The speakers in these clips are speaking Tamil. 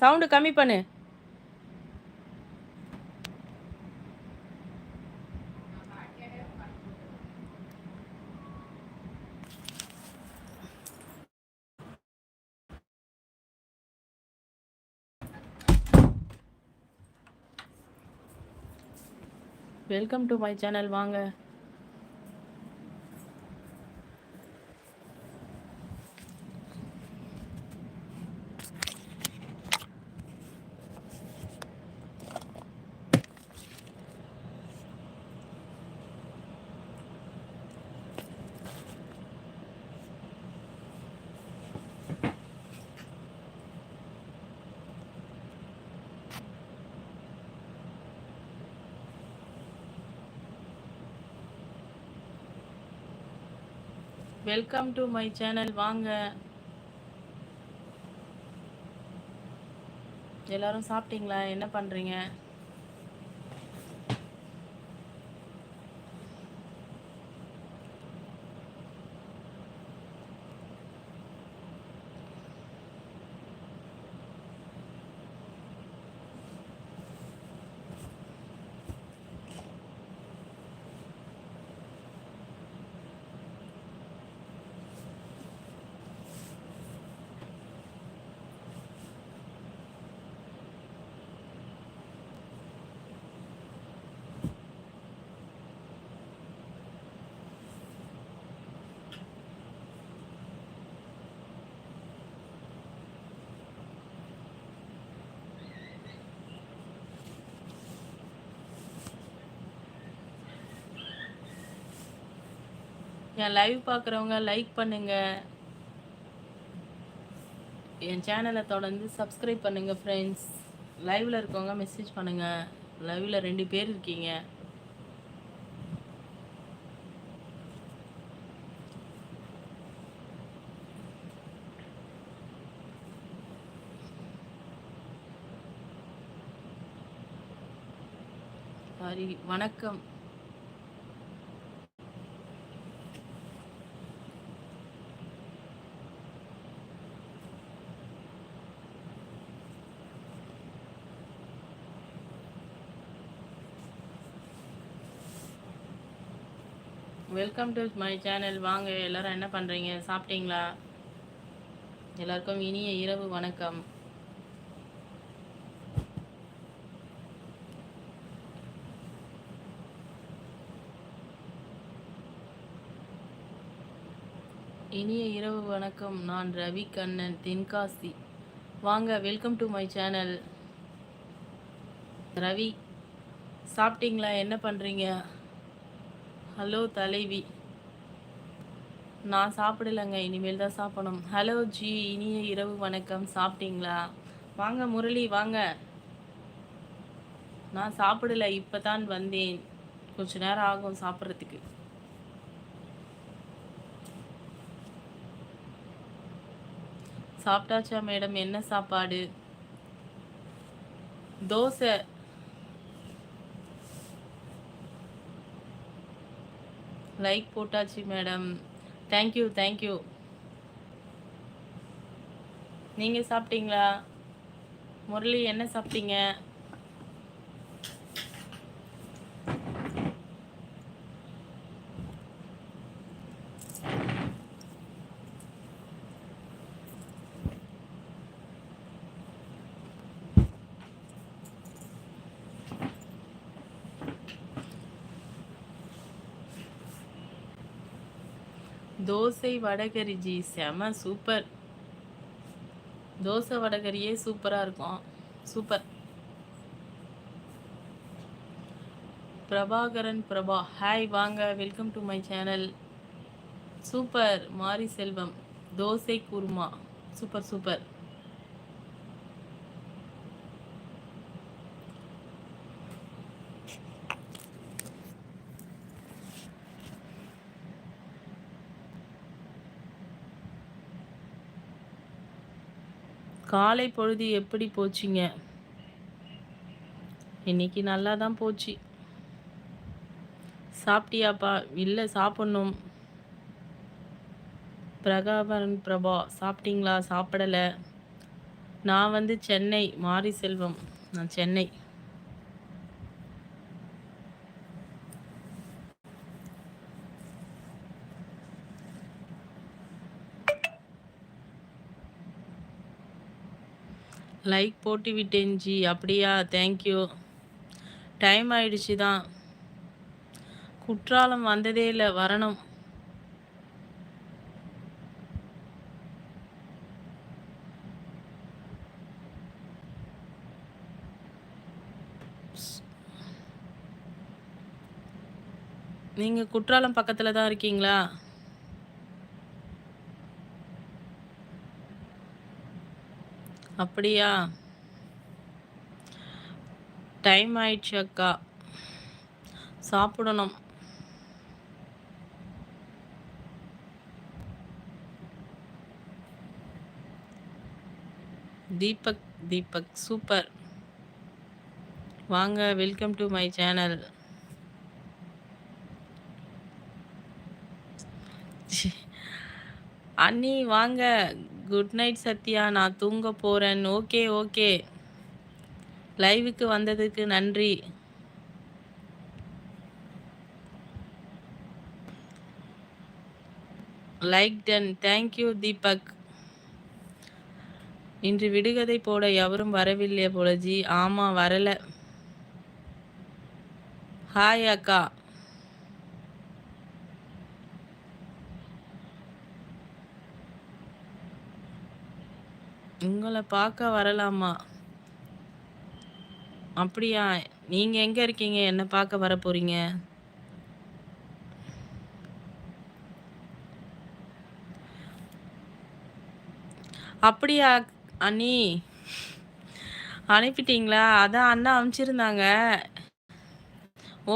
சவுண்டு கம்மி பண்ணு. வெல்கம் டு மை சேனல் வாங்க. வெல்கம் டு மை சேனல் வாங்க. எல்லாரும் சாப்பிட்டீங்களா? என்ன பண்ணுறீங்க என் லைவ் பார்க்குறவங்க லைக் பண்ணுங்க. என் சேனலை தொடர்ந்து சப்ஸ்கிரைப் பண்ணுங்க ஃப்ரெண்ட்ஸ் லைவ்ல இருக்கவங்க மெசேஜ் பண்ணுங்க. லைவ்ல ரெண்டு பேர் இருக்கீங்க. சாரி வணக்கம். வெல்கம் டு மை சேனல் வாங்க எல்லாரும் என்ன பண்ணுறீங்க சாப்பிட்டீங்களா? எல்லாருக்கும் இனிய இரவு வணக்கம். இனிய இரவு வணக்கம். நான் ரவி கண்ணன் தென்காசி. வாங்க welcome to my channel Ravi சாப்பிட்டீங்களா? என்ன பண்ணுறீங்க ஹலோ தலைவி. நான் சாப்பிடலைங்க இனிமேல் தான் சாப்பிடணும். ஹலோ ஜி இனிய இரவு வணக்கம். சாப்பிட்டீங்களா? வாங்க முரளி வாங்க. நான் சாப்பிடல இப்போ தான் வந்தேன். கொஞ்ச நேரம் ஆகும் சாப்பிட்றதுக்கு. சாப்பிட்டாச்சா மேடம்? என்ன சாப்பாடு? தோசை. லைக் போட்டாச்சு madam. Thank you thank you நீங்கள் சாப்பிட்டீங்களா? முரளி என்ன சாப்பிட்டீங்க? தோசை வடகரி ஜி செம சூப்பர். தோசை வடகரியே சூப்பராக இருக்கும். சூப்பர். பிரபாகரன் பிரபா. ஹாய் வாங்க. Welcome to my channel super. Mari Selvam dosa kurma. Super super. காலை பொழுது எப்படி போச்சுங்க? இன்னைக்கு நல்லா தான் போச்சு. சாப்பிட்டியாப்பா? இல்லை சாப்பிட்ணும். பிரகாபரன் பிரபா சாப்பிட்டீங்களா? சாப்பிடலை. நான் வந்து சென்னை மாரி செல்வம் நான் சென்னை. லைக் போட்டு விட்டேன் ஜி அப்படியா தேங்க்யூ டைம் ஆயிடுச்சு தான். குற்றாலம் வந்ததே இல்லை வரணும். நீங்கள் குற்றாலம் பக்கத்தில் தான் இருக்கீங்களா? அப்படியா? டைம் ஆயிடுச்சு அக்கா. சாப்பிடணும். தீபக் தீபக் சூப்பர் வாங்க வெல்கம் டு மை சேனல் அண்ணி வாங்க. குட் நைட் சத்யா நான் தூங்க போகிறேன் ஓகே ஓகே. லைவுக்கு வந்ததுக்கு நன்றி. லைக் டன் தேங்க்யூ தீபக் இன்று விடுகதை போட எவரும் வரவில்லையே போலஜி. ஆமாம் வரல. ஹாய் அக்கா. உங்களை பார்க்க வரலாமா? அப்படியா? நீங்கள் எங்கே இருக்கீங்க? என்ன பார்க்க வர போகிறீங்க அப்படியா அண்ணி? அனுப்பிட்டீங்களா? அதான் அண்ணா அனுப்பிச்சிருந்தாங்க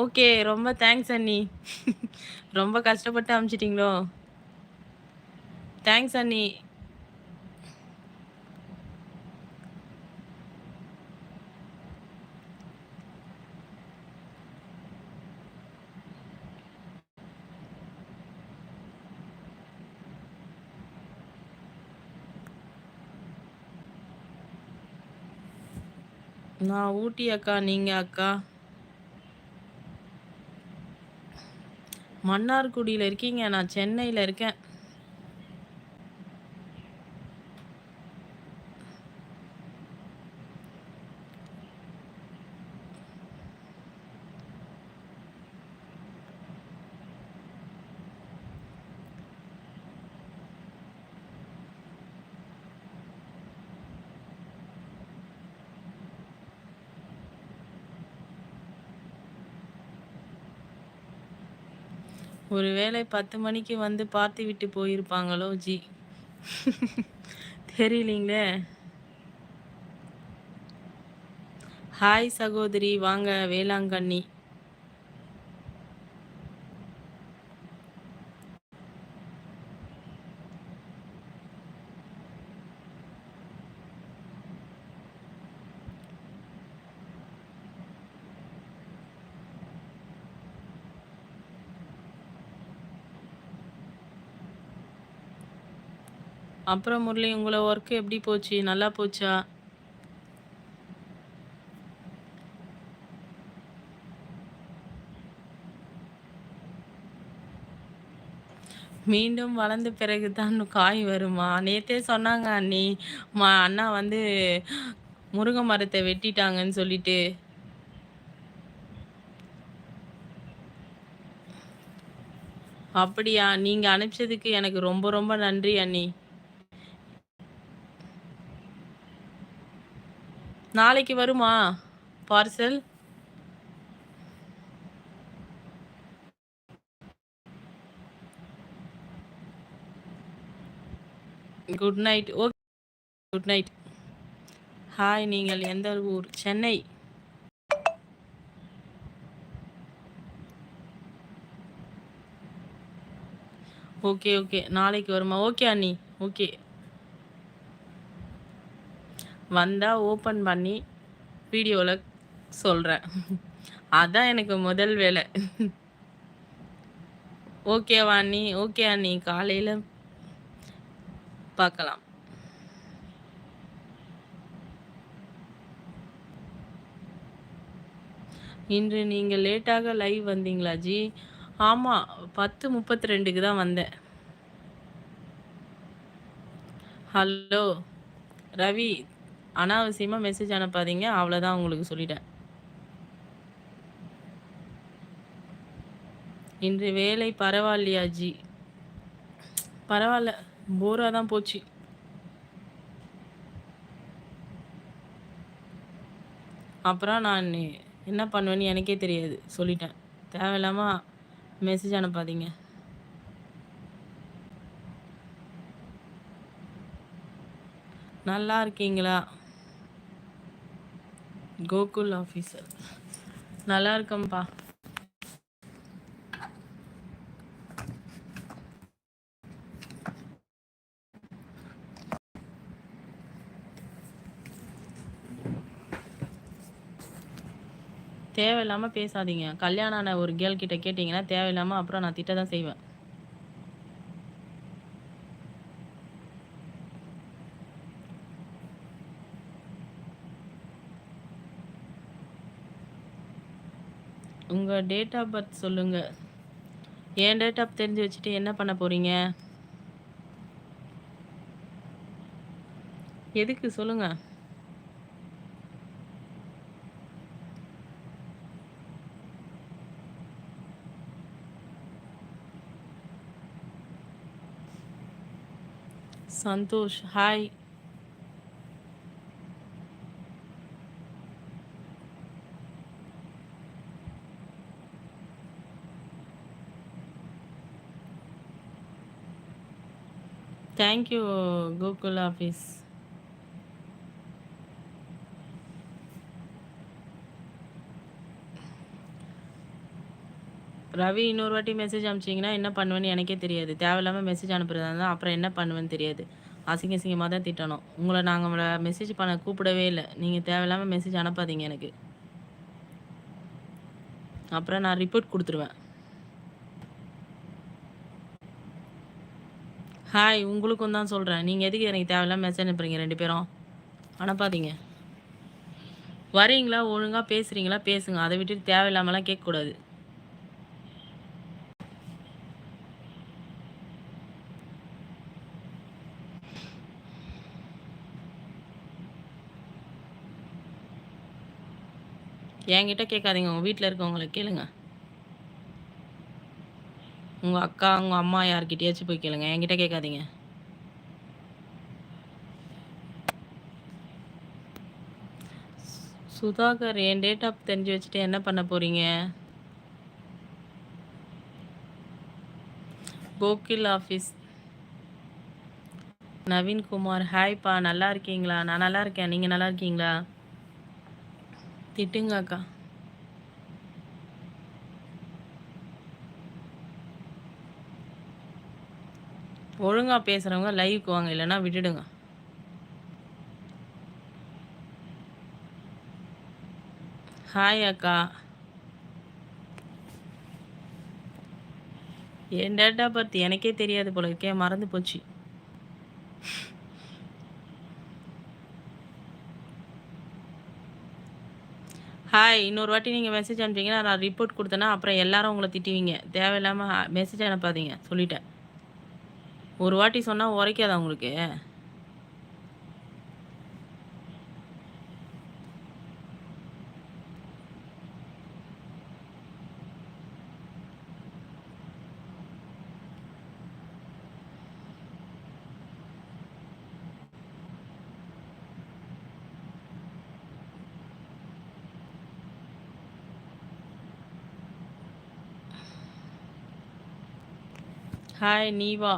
ஓகே ரொம்ப தேங்க்ஸ் அண்ணி. ரொம்ப கஷ்டப்பட்டு அனுப்பிச்சிட்டிங்களோ தேங்க்ஸ் அண்ணி. நான் ஊட்டி அக்கா நீங்கள் அக்கா? மன்னார்குடியில் இருக்கீங்க. நான் சென்னையில் இருக்கேன். ஒருவேளை பத்து மணிக்கு வந்து பார்த்து விட்டு போயிருப்பாங்களோ ஜி. தெரியலீங்களே. ஹாய் சகோதரி வாங்க வேளாங்கண்ணி. அப்புறம் முரளி உங்களை ஒர்க் எப்படி போச்சு? நல்லா போச்சா? மீண்டும் வளர்ந்த பிறகு தான் காய் வருமா? நேத்தே சொன்னாங்க அண்ணி. மா அண்ணா வந்து முருங்கை மரத்தை வெட்டிட்டாங்கன்னு சொல்லிட்டு. அப்படியா? நீங்க அனுப்பிச்சதுக்கு எனக்கு ரொம்ப ரொம்ப நன்றி அண்ணி. நாளைக்கு வருமா? Parcel? Good night okay good night hi நீங்கள் எந்த ஊர்? சென்னை. ஓகே ஓகே நாளைக்கு வருமா? ஓகே அண்ணி. ஓகே வந்தால் ஓப்பன் பண்ணி வீடியோவில் சொல்கிறேன் அதான் எனக்கு முதல் வேலை. ஓகே நீ ஓகே அண்ணி. காலையில் பார்க்கலாம். இன்று நீங்கள் லேட்டாக லைவ் வந்தீங்களா ஜி? ஆமாம் பத்து முப்பத்தி ரெண்டுக்கு தான் வந்தேன். ஹலோ ரவி அனாவசியமாக மெசேஜ் அனுப்பாதீங்க. அவ்வளோதான் உங்களுக்கு சொல்லிட்டேன். இன்று வேலை பரவாயில்லையா ஜி? பரவாயில்ல. போராக தான் போச்சு. அப்புறம் நான் என்ன பண்ணுவேன்னு எனக்கே தெரியாது. சொல்லிட்டேன். தேவையில்லாமல் மெசேஜ் அனுப்பாதீங்க. நல்லா இருக்கீங்களா? கோகுல் ஆஃபீஸர். நல்லா இருக்கம்பா. தேவையில்லாமல் பேசாதீங்க. கல்யாணம் ஆன ஒரு கேர்ள் கிட்ட கேட்டிங்கன்னா தேவையில்லாமல் அப்புறம் நான் திட்ட தான் செய்வேன். உங்களோட டேட் ஆஃப் பர்த் சொல்லுங்கள் என் டேட் ஆஃப் தெரிஞ்சு வச்சுட்டு என்ன பண்ண போகிறீங்க எதுக்கு சொல்லுங்கள் Santhosh hi thank you Google office Ravi இன்னொரு வாட்டி மெசேஜ் அனுப்பிச்சிங்கன்னா என்ன பண்ணுவேன்னு எனக்கே தெரியாது. தேவையில்லாமல் மெசேஜ் அனுப்புறதா இருந்தால் அப்புறம் என்ன பண்ணுவேன்னு தெரியாது. அசிங்க அசிங்கமாக தான் திட்டணும். உங்களை நாங்கள் மெசேஜ் பண்ண கூப்பிடவே இல்லை. நீங்கள் தேவையில்லாமல் மெசேஜ் அனுப்பாதீங்க எனக்கு. அப்புறம் நான் ரிப்போர்ட் கொடுத்துருவேன். ஹாய் உங்களுக்கும் தான் சொல்கிறேன் நீங்கள் எதுக்கு எனக்கு தேவையில்லாம மெசேஜ் அனுப்புறீங்க ரெண்டு பேரும்? அனுப்பாதீங்க வரீங்களா? ஒழுங்காக பேசுகிறீங்களா பேசுங்க. அதை விட்டுட்டு தேவையில்லாமலாம் கேட்கக்கூடாது. என்கிட்ட கேட்காதீங்க. உங்கள் வீட்டில் இருக்கவங்களை கேளுங்க. உங்கள் அக்கா உங்கள் அம்மா யார்கிட்டயாச்சும் போய் கேளுங்க. என்கிட்ட கேட்காதீங்க. சுதாகர் என் டேட் ஆஃப் தெரிஞ்சு வச்சுட்டு என்ன பண்ண போகிறீங்க கோகில் ஆஃபீஸ் நவீன்குமார் ஹாய்ப்பா நல்லா இருக்கீங்களா? நான் நல்லா இருக்கேன். நீங்கள் நல்லா இருக்கீங்களா? திட்டுங்க அக்கா. ஒழுங்காக பேசுகிறவங்க லைவுக்கு வாங்க இல்லைன்னா விட்டுடுங்க. ஹாய் அக்கா. என் டேட்டா பர்த் எனக்கே தெரியாது போல இருக்கே மறந்து போச்சு. ஹாய் இன்னொரு வாட்டி நீங்கள் மெசேஜ் அனுப்பிங்கன்னா நான் ரிப்போர்ட் கொடுத்தேன்னா அப்புறம் எல்லாரும் உங்களை திட்டுவீங்க. தேவையில்லாமல் மெசேஜ் அனுப்பாதீங்க சொல்லிட்டேன். ஒரு வாட்டி சொன்னால் உரைக்காதா உங்களுக்கு? ஹாய் நீவா.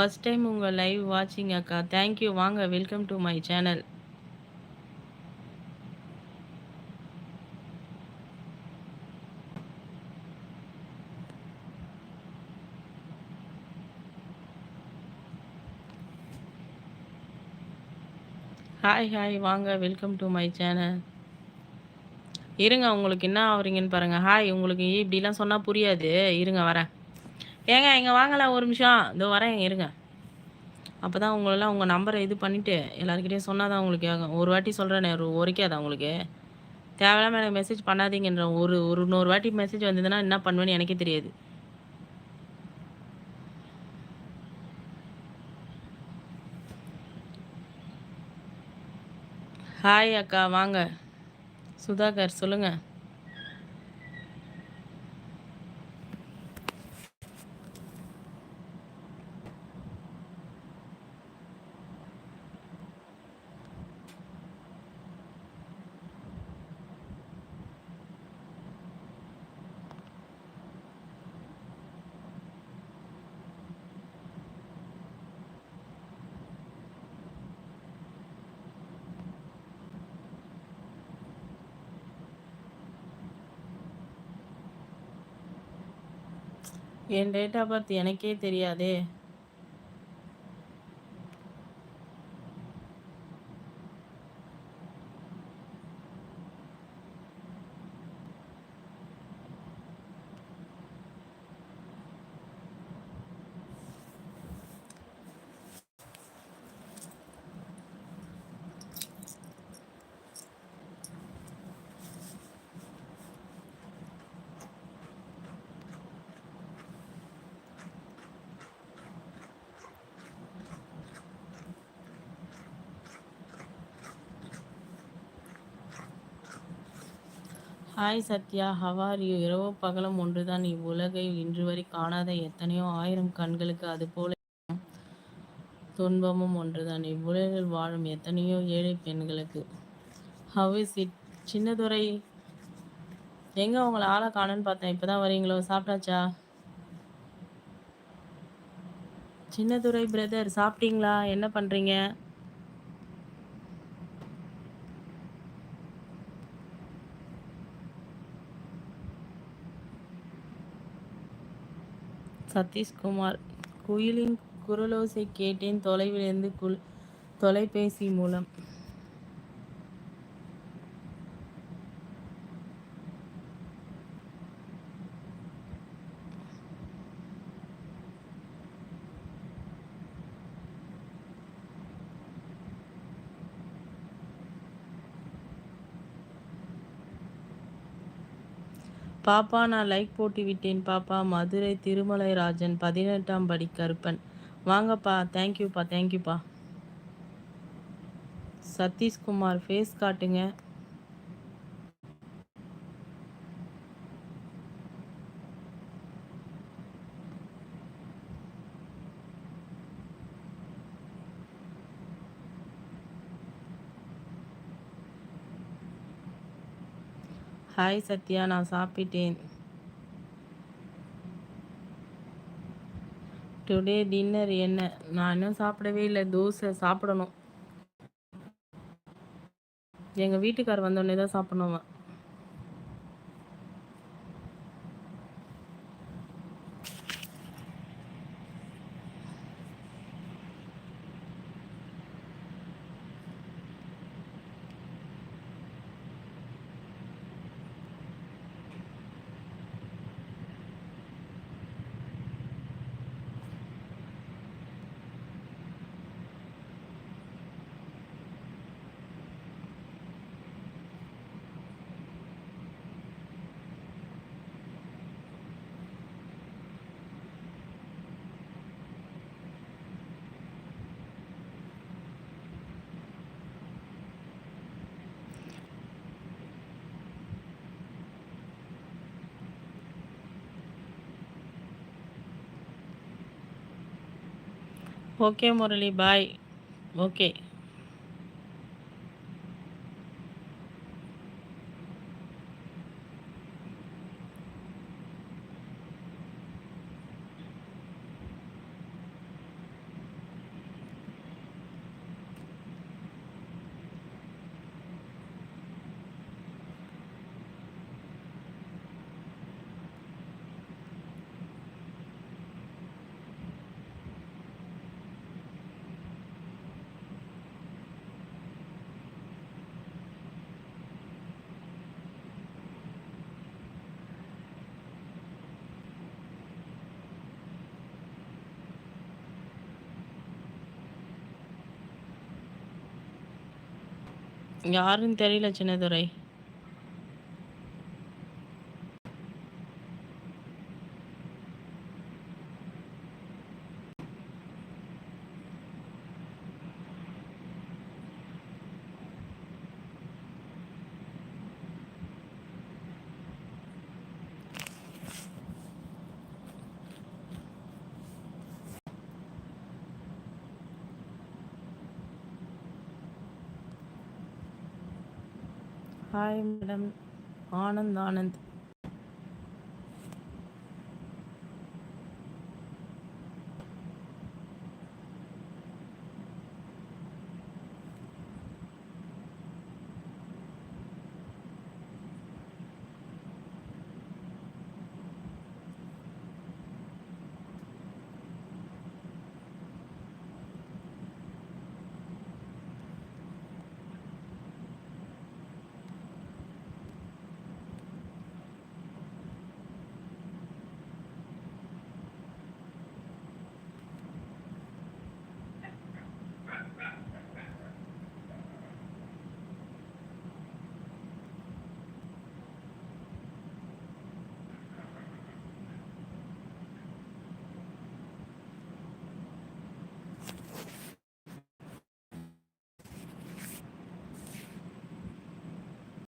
ஃபஸ்ட் டைம் உங்கள் லைவ் வாட்சிங் அக்கா. தேங்க்யூ வாங்க welcome to my channel hi hi வாங்க வெல்கம் டு மை சேனல் இருங்க உங்களுக்கு என்ன ஆகுறீங்கன்னு பாருங்கள் ஹாய் உங்களுக்கு இப்படிலாம் சொன்னால் புரியாது. இருங்க வரேன். ஏங்க இங்கே வாங்கலாம் ஒரு நிமிஷம். இதோ வரேன் இருங்க. அப்போ தான் உங்களெல்லாம் உங்கள் நம்பரை இது பண்ணிவிட்டு எல்லாருக்கிட்டையும் சொன்னால் தான் உங்களுக்கு ஆகும் ஒரு வாட்டி சொல்கிறேனே ஒரு உரைக்காதா உங்களுக்கு? தேவையில்லாமல் எனக்கு மெசேஜ் பண்ணாதீங்கன்ற ஒரு ஒரு நூறு வாட்டி மெசேஜ் வந்ததுன்னா என்ன பண்ணுவேன்னு எனக்கே தெரியாது. ஹாய் அக்கா வாங்க. சுதாகர் சொல்லுங்கள் என் டேட் ஆஃப் பர்த் எனக்கே தெரியாதே. ஹாய் சத்யா ஹவார் யூ இரவு பகலும் ஒன்றுதான். இவ்வுலகை இன்று வரை காணாத எத்தனையோ ஆயிரம் கண்களுக்கு அது போல துன்பமும் ஒன்றுதான். இவ்வுலகில் வாழும் எத்தனையோ ஏழை பெண்களுக்கு. ஹவ் இஸ் இட் சின்னதுரை எங்க உங்களை ஆளை காணுன்னு பார்த்தேன். இப்பதான் வரீங்களோ? சாப்பிட்டாச்சா? சின்னதுரை பிரதர் சாப்பிட்டீங்களா? என்ன பண்றீங்க? சதீஷ்குமார் குயிலின் குரலோசை கேட்டேன் தொலைவிலிருந்து குல் தொலைபேசி மூலம். பாப்பா நான் லைக் போட்டு விட்டேன் பாப்பா. மதுரை திருமலை ராஜன் பதினெட்டாம் படி கருப்பன். வாங்கப்பா தேங்க்யூப்பா தேங்க்யூப்பா சதீஷ்குமார் ஃபேஸ் காட்டுங்க. ஹாய் சத்யா நான் சாப்பிட்டேன். டுடே டின்னர் என்ன? நான் இன்னும் சாப்பிடவே இல்லை. தோசை சாப்பிடணும். எங்கள் வீட்டுக்கார் வந்தோடனே தான் சாப்பிடணும் ஓகே முரளி பாய் ஓகே யாருன்னு தெரியல Chinnadurai. Hi madam Anand Anand.